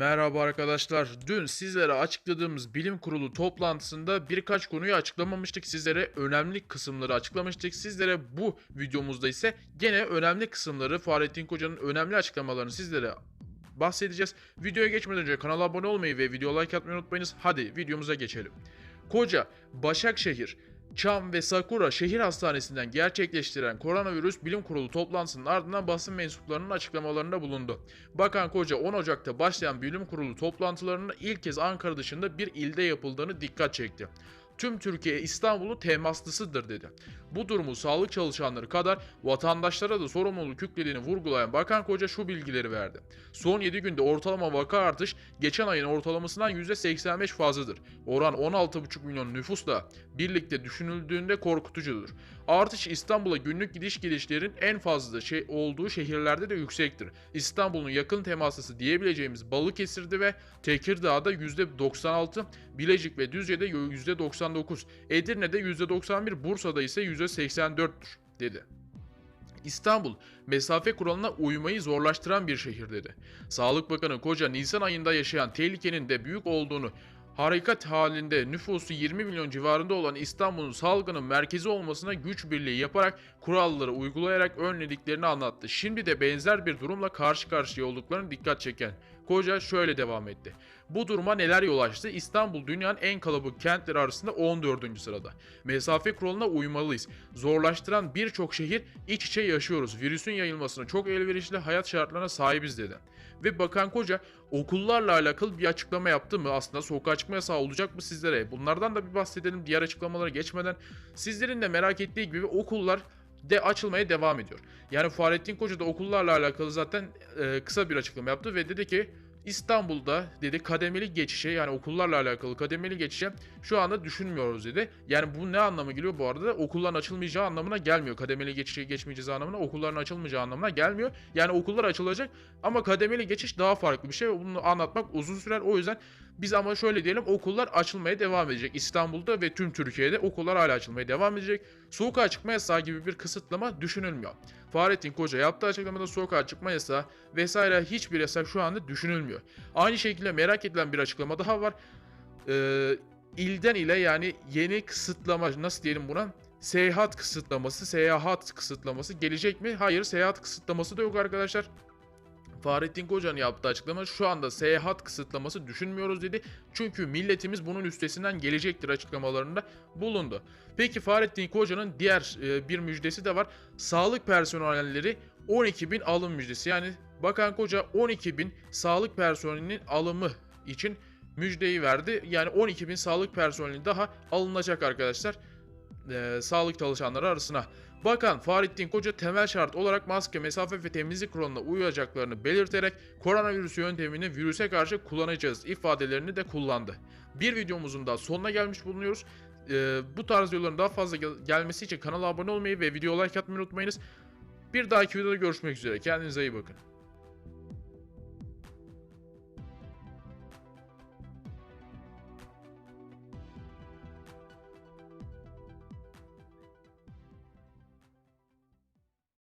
Merhaba arkadaşlar. Dün sizlere açıkladığımız bilim kurulu toplantısında birkaç konuyu açıklamamıştık. Sizlere önemli kısımları açıklamıştık. Sizlere bu videomuzda ise gene önemli kısımları Fahrettin Koca'nın önemli açıklamalarını sizlere bahsedeceğiz. Videoya geçmeden önce kanala abone olmayı ve video like atmayı unutmayınız. Hadi videomuza geçelim. Koca, Başakşehir, Çam ve Sakura şehir hastanesinden gerçekleştiren koronavirüs bilim kurulu toplantısının ardından basın mensuplarının açıklamalarında bulundu. Bakan Koca 10 Ocak'ta başlayan bilim kurulu toplantılarının ilk kez Ankara dışında bir ilde yapıldığını dikkat çekti. Tüm Türkiye İstanbul'un temaslısıdır dedi. Bu durumu sağlık çalışanları kadar vatandaşlara da sorumluluk yüklediğini vurgulayan Bakan Koca şu bilgileri verdi. Son 7 günde ortalama vaka artış geçen ayın ortalamasından %85 fazladır. Oran 16,5 milyon nüfusla birlikte düşünüldüğünde korkutucudur. Artış İstanbul'a günlük gidiş gelişlerin en fazla şey olduğu şehirlerde de yüksektir. İstanbul'un yakın temaslısı diyebileceğimiz Balıkesir'de ve Tekirdağ'da %96, Bilecik ve Düzce'de %99, Edirne'de %91, Bursa'da ise %84'tür dedi. İstanbul, mesafe kuralına uymayı zorlaştıran bir şehir dedi. Sağlık Bakanı Koca, Nisan ayında yaşayan tehlikenin de büyük olduğunu, harekat halinde nüfusu 20 milyon civarında olan İstanbul'un salgının merkezi olmasına güç birliği yaparak kuralları uygulayarak önlediklerini anlattı. Şimdi de benzer bir durumla karşı karşıya olduklarını dikkat çeken Koca şöyle devam etti. Bu duruma neler yol açtı? İstanbul dünyanın en kalabalık kentleri arasında 14. sırada. Mesafe kuralına uymalıyız. Zorlaştıran birçok şehir iç içe yaşıyoruz. Virüsün yayılmasına çok elverişli hayat şartlarına sahibiz dedi. Ve Bakan Koca okullarla alakalı bir açıklama yaptı mı? Aslında sokağa çıkma yasağı olacak mı sizlere? Bunlardan da bir bahsedelim diğer açıklamalara geçmeden. Sizlerin de merak ettiği gibi okullar de açılmaya devam ediyor. Yani Fahrettin Koca da okullarla alakalı zaten e, kısa bir açıklama yaptı ve dedi ki İstanbul'da dedi kademeli geçişe yani okullarla alakalı kademeli geçişe şu anda düşünmüyoruz dedi. Yani bu ne anlama geliyor bu arada? Okulların açılmayacağı anlamına gelmiyor. Kademeli geçişe geçmeyeceğiz anlamına, okulların açılmayacağı anlamına gelmiyor. Yani okullar açılacak ama kademeli geçiş daha farklı bir şey. Bunu anlatmak uzun sürer. O yüzden biz ama şöyle diyelim okullar açılmaya devam edecek. İstanbul'da ve tüm Türkiye'de okullar hala açılmaya devam edecek. Sokağa çıkma yasağı gibi bir kısıtlama düşünülmüyor. Fahrettin Koca yaptığı açıklamada sokağa çıkma yasağı vesaire hiçbir yasak şu anda düşünülmüyor. Aynı şekilde merak edilen bir açıklama daha var. Ee, ilden ile yani yeni kısıtlama nasıl diyelim buna? Seyahat kısıtlaması, seyahat kısıtlaması gelecek mi? Hayır, seyahat kısıtlaması da yok arkadaşlar. Fahrettin Koca'nın yaptığı açıklama şu anda seyahat kısıtlaması düşünmüyoruz dedi. Çünkü milletimiz bunun üstesinden gelecektir açıklamalarında bulundu. Peki Fahrettin Koca'nın diğer e, bir müjdesi de var. Sağlık personelleri 12 bin alım müjdesi. Yani Bakan Koca 12 bin sağlık personelinin alımı için müjdeyi verdi. Yani 12 bin sağlık personeli daha alınacak arkadaşlar e, sağlık çalışanları arasına. Bakan Fahrettin Koca temel şart olarak maske, mesafe ve temizlik kuralına uyacaklarını belirterek koronavirüs yöntemini virüse karşı kullanacağız ifadelerini de kullandı. Bir videomuzun da sonuna gelmiş bulunuyoruz. E, bu tarz videoların daha fazla gel- gelmesi için kanala abone olmayı ve video like atmayı unutmayınız. Bir dahaki videoda görüşmek üzere. Kendinize iyi bakın.